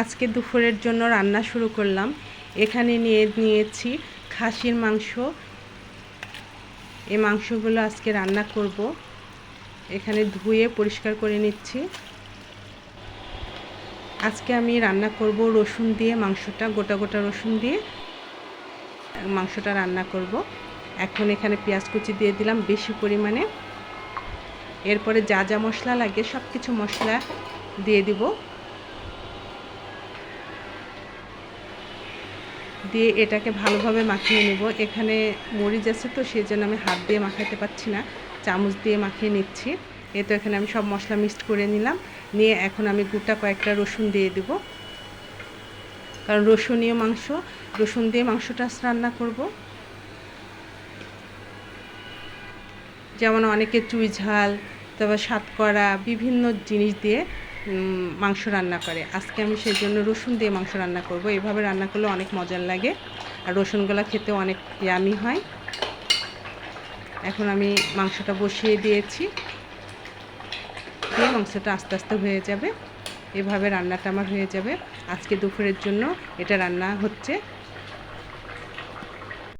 আজকে দুপুরের জন্য রান্না শুরু করলাম। এখানে নিয়ে নিয়েছি খাসির মাংস। এই মাংসগুলো আজকে রান্না করব। এখানে ধুয়ে পরিষ্কার করে নিচ্ছি। আজকে আমি রান্না করব রসুন দিয়ে মাংসটা, গোটা গোটা রসুন দিয়ে। মাংসটা রান্না করব। এখন এখানে পেঁয়াজ কুচি দিয়ে দিলাম বেশি পরিমাণে। এরপরে যা যা মশলা লাগে সব কিছু মশলা দিয়ে দিব। দিয়ে এটাকে ভালোভাবে মাখিয়ে নেব। এখানে মরিচ আছে তো সেই জন্য আমি হাত দিয়ে মাখাতে পারছি না। চামচ দিয়ে মাখিয়ে নিচ্ছি। এ তো এখানে আমি সব মশলা মিক্সড করে নিলাম। নিয়ে এখন আমি গোটা কয়েকটা রসুন দিয়ে দেব। কারণ রসুনীয় মাংস, রসুন দিয়ে মাংসটা রান্না করব। যেমন অনেকে চুই ঝাল, তারপর সাতকরা, বিভিন্ন জিনিস দিয়ে মাংস রান্না করে। আজকে আমি সেই জন্য রসুন দিয়ে মাংস রান্না করব। এভাবে রান্না করলে অনেক মজার লাগে। আর রসুনগুলো খেতে অনেক ইয়ামি হয়। এখন আমি মাংসটা বসিয়ে দিয়েছি। দিয়ে মাংসটা আস্তে আস্তে হয়ে যাবে। এভাবে রান্নাটা আমার হয়ে যাবে। আজকে দুপুরের জন্য এটা রান্না হচ্ছে।